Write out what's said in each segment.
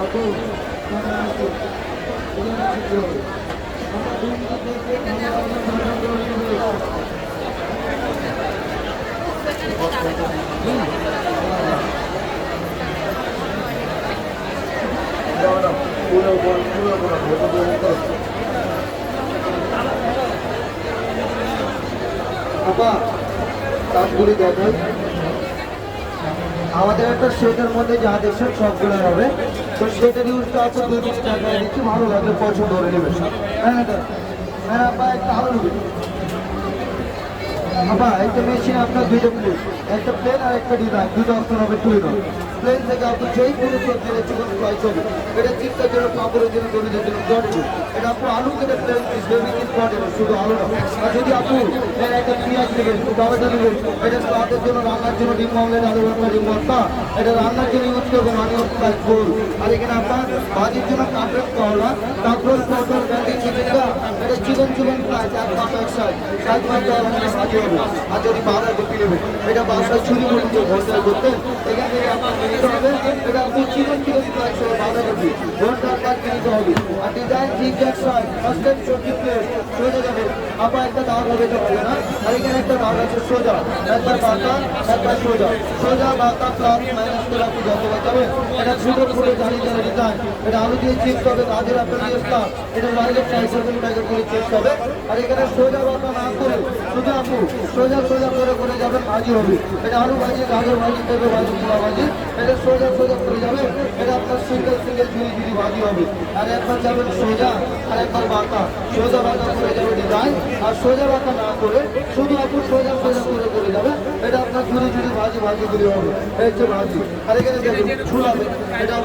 আপা কাপগুলি দেখাই আমাদের একটা সেটের মধ্যে যা দেখছেন সবগুলো হবে। তো সেটের ইউজটা আছে দুই তিন টাকায় দিচ্ছি, ভালো লাগলে পছন্দ করে নেবেন। হ্যাঁ হ্যাঁ আপা, একটা আপা, একটা মেশিন আপনার দুইটা প্লেট একটা প্লেন আর একটা ডিজাইন দুটো অপশন হবে তুলে দাও প্লেন থেকে আপনি যেই কোনো সবজি চিকেন এটা চিপসের জন্য, পাপড়ের জন্য জন্য জড়বে এটা আপনি আলু কেটে প্লেন পিস বেবি পিস করে শুধু আলু আর যদি আপনি একটা পেঁয়াজ নেবেন, টমেটো নেবেন, এটা স্বাদের জন্য রান্নার জন্য ডিম অমলেট আলু ডিম ভর্তা, এটা রান্নার জন্য ইউজ করবেন গোল আর এখানে আপনার ভাজির জন্য কাঁকড়ের করলা কাঁকড়ের পটল ভেন্ডি চিকেনটা, এটা চিকেন চিকেন ফ্রাই এক মাস এক সাইজ সাইজ মাস ভাজি হবে। আর যদি বারো কপি নেবেন, এটা বাসায় চুরি করে দিয়ে ঘন্টায় করতেন এখান থেকে আপনার এটা আপনি চিকেন চিকেন ফ্রাই সহ বারো কপি ঘণ্টার কাজ নিতে হবে। ডিজাইন জিগজ্যাগ সাইজ ফার্স্ট সবজি প্লেট সোজা যাবে। আপা একটা দাগ হবে তো হবে না? আর এখানে একটা দাগ আছে, সোজা। একবার বাতা একবার সোজা। সোজা বাতা প্লাস মাইনাস করে আপনি যত বাঁচাবেন এটা ছোট ছোট জানি জানি ডিজাইন এটা আলু দিয়ে চিপস হবে গাজর আপনার স্টাফ এটা বাইরে ফ্রাই করবেন প্যাকেট করে চিপস হবে আর এখানে সোজা বাতা না করে, শুধু আপু, সোজা সোজা করে করে যাবেন, ভাজি হবে। এটা আলু ভাজি, গাজর ভাজি, পেঁপে ভাজি, মূলা ভাজি। এটা সোজা সোজা করে যাবে এটা আপনার সিঙ্গেল সিঙ্গেল ঝুড়ি ঝুড়ি ভাজি হবে। আর একবার যাবেন সোজা আর একবার বাতা সোজা বাতা করে যাবে ডিজাইন আর সোজা বাতা না করে শুধু আপু সোজা সোজা করে যাবে। আপনার ঝুড়ি ঝুড়ি ভাজি ভাজি করে হবে। এই হচ্ছে ভাজি। আর এখানে দেখুন, ছুলাবে। এটা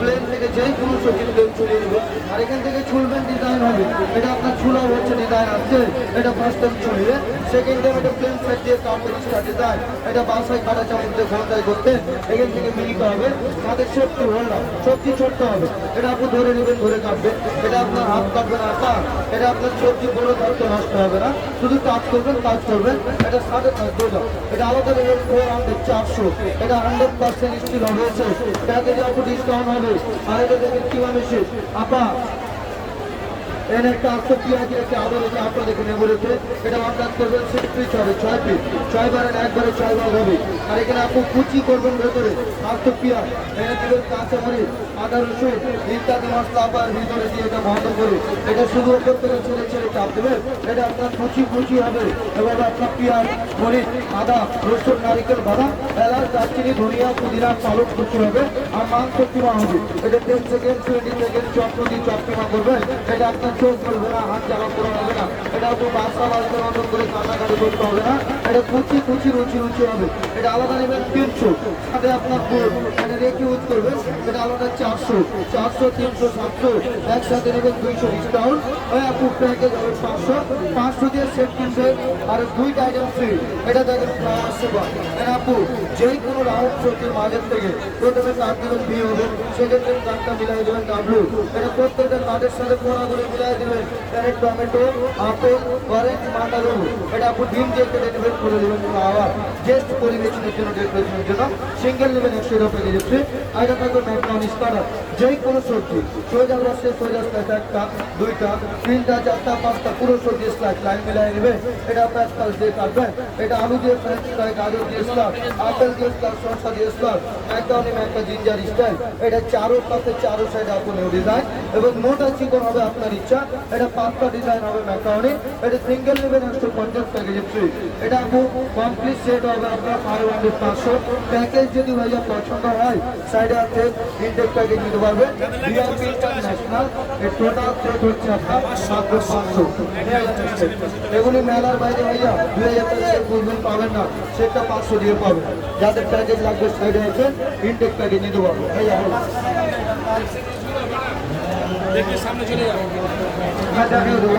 প্লেন থেকে যেই কোনো সবজি প্লেন ছুলে দেবে আর এখান থেকে ছুলবেন ডিজাইন হবে। এটা আপনার ছুলা হচ্ছে ডিজাইন আসছে। এটা ফার্স্ট টাইম ছুলবে। সেকেন্ড টাইম এটা প্লেন সেট দিয়ে কাপড় স্টার্ট ডিজাইন এটা বাসায় কাটা চামচ দিয়ে করতে এখান থেকে হবে। হল্লা সবজি ছোট্ট হবে। এটা আপনি ধরে নেবেন, ধরে কাটবেন। এটা আপনার হাত কাটবে না আটা এটা আপনার সবজি বড় ধরতে নষ্ট হবে না। শুধু কাজ করবেন কাজ করবেন। এটা পাঁচ দোজা এটা আলাদা চারশো এটা হান্ড্রেড পার্সেন্ট স্টিল শেষ আপা এর একটা আটশো পেঁয়াজ একটা আদর দেখে নেব রয়েছে এটা আন্দাজ করবেন সিক্স পিস হবে ছয় পিস ছয় বারের একবারে ছয় বার হবে। আর এখানে আপনি কুচি করবেন ভেতরে আটশো পেঁয়াজ এনে দেবেন কাঁচা মরিচ আদা, রসুন, ইত্যাদি মশলা আবার ভিতরে দিয়ে এটা বন্ধ করে। এটা শুধু ওপর থেকে ছেড়ে চাপ দেবেন। এটা আপনার কুচি কুচি হবে। এবার আপনার পেঁয়াজ, মরিচ, আদা, রসুন, নারিকেল, বাদাম, এলাচ, দারচিনি, ধনিয়া, পুদিনা পালক কুচি হবে। আর মাংস কিমা হবে। এটা ten second twenty second chop দিয়ে চপ কিমা করবেন, এটা আপনার এটা আপনি বাসা বাসা বন্ধ করে করতে হবে না। এটা কুচি কুচি রুচি রুচি হবে। এটা আলাদা নেবেন তিনশো। আপনার পুরো এটা এটা আলাদা চারশো। চারশো, তিনশো, সাতশো। একসাথে দুইশো ডিসকাউন্ট ওই আপু পাঁচশো। পাঁচশো দিয়ে সেট আর দুইটা ফ্রি এটা দেখেন প্লাস এটা আপু যেই কোনো রাউন্ড চোখের মাঝের থেকে প্রথমে কাঠ দেবেন বি হবে। সেক্ষেত্রে কাঠটা মিলাই এটা প্রত্যেকটা কাঠের সাথে কোনা করে দেবেন সবজি একটা দুইটা তিনটা চারটা পাঁচটা পুরো সবজি লাইন নেবে এটা আপনার দিয়ে এটা আলু দিয়ে গাজর দিয়ে আপেল দিয়ে একটা জিঞ্জার এটা চারো পাশে চারো সাইড এবং মোটা আপনার ইচ্ছা এটা পাঁচটা ডিজাইন হবে ম্যাকাউনি এটা সিঙ্গেল নেবেন একশো পঞ্চাশ প্যাকেজ ফ্রি এটা আপু কমপ্লিট সেট হবে আপনার ফাইভ হান্ড্রেড পাঁচশো। প্যাকেজ যদি ভাইয়া পছন্দ হয় সাইডে আছে ইনটেক প্যাকেজ নিতে পারবেন ভিআইপি ইন্টারন্যাশনাল এর টোটাল সেট এগুলি মেলার বাইরে ভাইয়া দুই হাজার টাকা বুঝবেন পাবেন না সেটা পাঁচশো দিয়ে পাবেন। যাদের প্যাকেজ লাগবে সাইডে আছে ইনটেক প্যাকেজ নিতে পারবেন ভাইয়া দেখে সামনে চলে যাব দেখিয়ে দেবো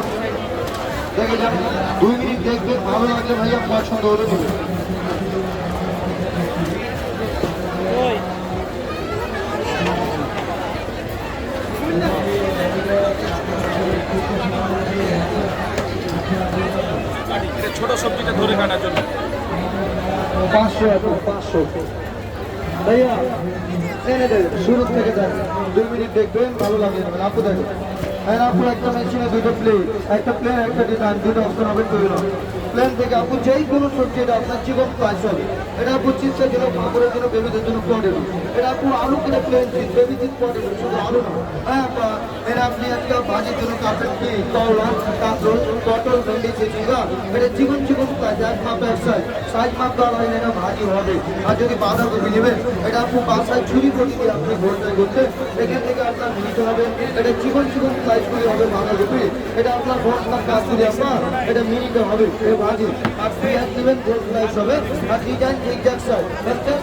দেখে যান দুই মিনিট ভালো লাগলে ভাইয়া পছন্দ হলে দেবেন ও পাঁচশো এখন পাঁচশো ভাইয়া এনে দেবেন শুরু থেকে দেন দুই মিনিট দেখবেন ভালো লাগে। যাবেন আপু দেখেন। হ্যাঁ আপু একটা মেশিনে দুটো প্লেন একটা প্লেন একটা ডিজাইন দুটো অপশন হবে তৈরি হবে। প্লেন থেকে আপু যেই কোনো সবজি এটা আপনার জীবন প্রাইস হবে এটা আপু চিপসের জন্য পাঁপড়ের জন্য বেবিদের জন্য পড়েন এটা আপু আলু কিনে প্লেন চিজ বেবি চিজ পড়েন শুধু আলু না। হ্যাঁ আপা এটা আপনি একটা ভাজির জন্য কাটেন কি কলা কাঁকরোল পটল ভেন্ডি চিচিঙ্গা এটা জীবন জীবন প্রাইস এক মাপ এক সাইজ সাইজ মাপ দেওয়া হয় না, এটা ভাজি হবে। আর যদি বাঁধাকপি নেবেন এটা আপু বাসায় ছুরি করে দিয়ে আপনি ভোরটাই করতে এখান থেকে আপনার মিলিত হবে, এটা জীবন জীবন প্রাইসগুলি হবে বাঁধাকপি এটা আপনার ভোটটার কাজগুলি আপনার এটা মিলিত হবে, এ নেবেন, ভোট প্রাইস হবে। আর ডিজাইন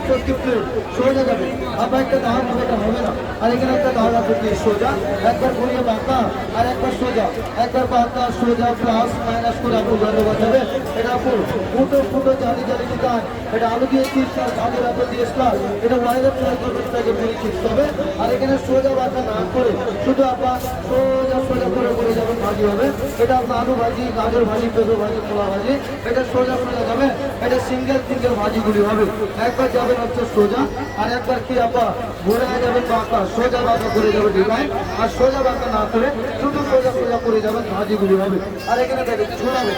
টোয়েন্টি প্লেট সোজা যাবে। আপনার একটা দাম হবে এটা হবে না। আর এখানে একটা দাম আছে কি? সোজা। একবার ঘুরিয়ে বাঁকা আর একবার সোজা। একবার বাঁকা, সোজা প্লাস মাইনাস করে আপনি ধন্যবাদ যাবে এটা আপু ফুটো ফুটো জালি জালি ডিজাইন এটা আলু দিয়ে চিপস আর আপেল দিয়ে স্টার, এটা ওয়াইলেট ট্রাই করবেন তাকে পুরি হবে। আর এখানে সোজা বাঁকা না করে, শুধু আপনার সোজা সোজা করে করে যাবেন ভাজি হবে। এটা আপনার আলু ভাজি, গাজর ভাজি, পেঁপে ভাজি পোলা ভাজি। এটা সোজা সোজা যাবে। এটা সিঙ্গেল সিঙ্গেল ভাজিগুলি হবে। একবার যাবেন হচ্ছে সোজা। আর একবার কি আপা ঘুরে যাবেন বাঁকা সোজা বাঁকা করে যাবে ডিজাইন, আর সোজা বাঁকা না করে শুধু সোজা সোজা করে যাবেন ভাজিগুলি হবে আর এখানে দেখেন ছোড়াবে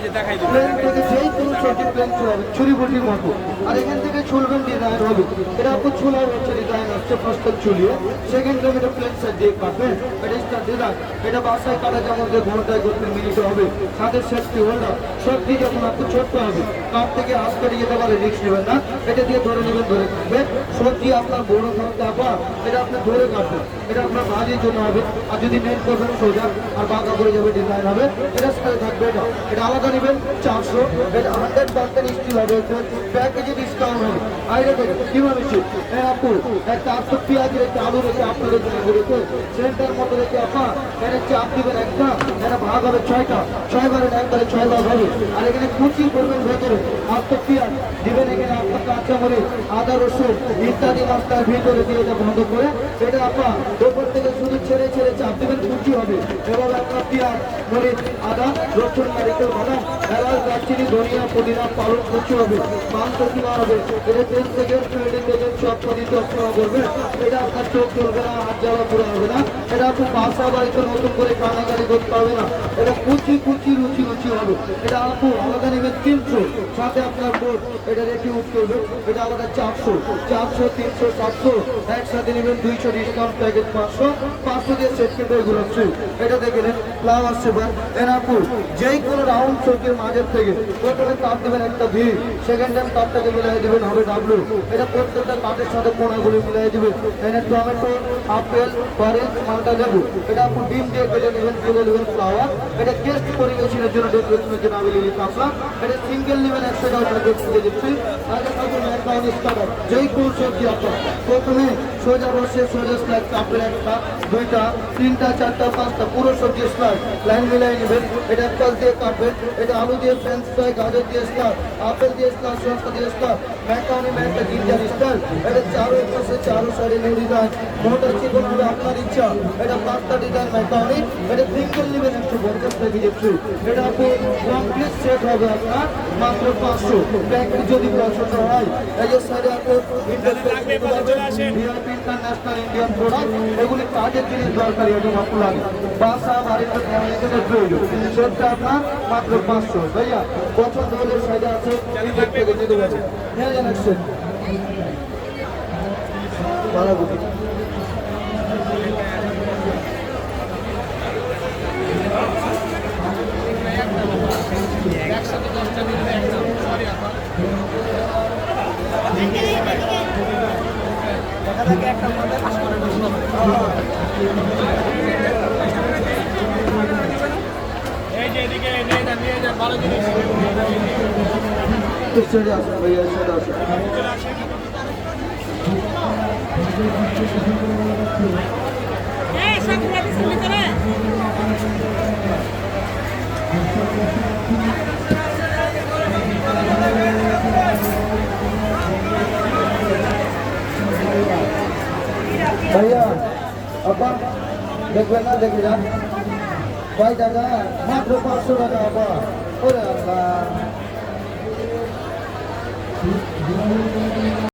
প্লেন থেকে যেই সাইড দিয়ে কাটবেন এটা স্টার ডিজাইন এটা বাসায় কাটা যেমন যে ঘন্টায় করতে মিনিটে হবে, সাথে সেফটি হোল্ডার সবজি যখন আপনি ছোট্ট হবে কাপ থেকে হাত কেটে যেতে পারে রিক্স নেবেন না। এটা দিয়ে ধরে নেবেন, ধরে কাটবেন সবজি আপনার বড় থাকতে এটা আপনি ধরে কাটবেন। এটা আপনার ভাজির জন্য হবে। আর যদি নেট করবেন সোজা, আর বাঁকা করে যাবে ডিজাইন হবে। এটা সাথে থাকবে এটা আলাদা নেবেন, চারশো। হবে। প্যাক কেজি ডিসকাউন্ট হবে কীভাবে আপু পেঁয়াজ রেখে আলু রেখে আপনাদের জন্য সেন্টার মতো রেখে চাপ দিবেন একটা ভাগ হবে ছয়টা। ছয় বারের ছয় ভাগ হবে। আর এখানে কুচি করবেন ভেতরে। আটশো পেঁয়াজ দিবেন এখানে আপনার কাঁচামরিচ, আদা রসুন ইত্যাদি মশলার ভিতরে দিয়ে এটা বন্ধ করে। এটা আপনার ওপর থেকে শুধু ছেড়ে ছেড়ে চাপ দিবেন কুচি হবে। এবার আপনার পেঁয়াজ মরিচ আদা, রসুন নারিকেল বাদাম। এলাচ দারচিনি ধনিয়া পুদিনা পালক কুচি হবে। মাংস কিনা হবে। এটা তেল থেকে ফ্রেডিং থেকে সব পদ্ধতি অপশন করবে এটা আপনার চোখ চলবে না হাত জ্বালা পুরো হবে না। এটা আপনি বাসা বাড়িতে নতুন করে কানাকানি করতে হবে না। এটা কুচি কুচি রুচি রুচি হবে। এটা আপু আলাদা নেবেন তিনশো। সাথে আপনার বোর্ড এটা রেখে উঠতে হবে। এটা আলাদা চারশো। চারশো, তিনশো, সাতশো। একসাথে নেবেন দুইশো ডিসকাউন্ট প্যাকেজ পাঁচশো। পাঁচশো দিয়ে সেট কিন্তু এগুলো হচ্ছে এটা দেখে নেন ফ্লাওয়ার সেভার এনাপুর যেই কোনো রাউন্ড চোখের মাঝের থেকে প্রথমে তাপ দেবেন একটা ভিড় সেকেন্ড টাইম তাপটাকে মিলাই দেবেন হবে ডাবলু এটা প্রত্যেকটা কাঠের সাথে কোনাগুলি মিলাই দেবেন। এখানে টমেটো আপেল অরেঞ্জ মালটা লেবু এটা আপনি ডিম দিয়ে কেটে নেবেন তুলে নেবেন ফ্লাওয়ার এটা টেস্ট পরিবেশনের জন্য ডেকোরেশনের জন্য আবেলি কাপড়া এটা সিঙ্গেল নেবেন একশো টাকা দিচ্ছি। আগে থাকবে ম্যাকডাউন স্টার্টার যেই কোনো সবজি আপনার। প্রথমে সোজা বসে সোজা স্লাইড কাপড় একটা, দুইটা, তিনটা, চারটা, পাঁচটা, পুরো সবজি স্লাইড লাইন মিলাই নেবেন। এটা অ্যাপেল দিয়ে কাটবেন, এটা আলু দিয়ে ফ্রেঞ্চ ফ্রাই গাজর দিয়ে স্টার আপেল দিয়ে স্টার সস্তা দিয়ে স্টার ম্যাকাউনি ম্যাকটা জিঞ্জার স্টার এটা চারো পাশে চারো সাইডে নিউ ডিজাইন মোটর চিকন হবে আপনার ইচ্ছা। এটা পাঁচটা ডিজাইন ম্যাকাউনি এটা সিঙ্গেল নেবেন একশো পঞ্চাশ টাকা দিচ্ছি এটা আপনি কমপ্লিট সেট হবে আপনার মাত্র পাঁচশো। প্যাকেট যদি পছন্দ হয়, এই যে সাইডে আপনি। ভিআইপি ইন্টারন্যাশনাল ইন্ডিয়ান প্রোডাক্ট এগুলি কাজের জিনিস দরকারি এবং আপনার বাসা বাড়িতে প্রয়োজন সেটা আপনার মাত্র পাঁচশো ভাইয়া পছন্দ হলে সাইডে আছে হ্যাঁ জানাচ্ছেন এই যে এদিকে নিয়ে যান নিয়ে যান ভালো জিনিস সেটা আসেন ভাইয়া আপা দেখবেন না দেখে যান কয় টাকা মাত্র পাঁচশো টাকা আবার ওরে আল্লাহ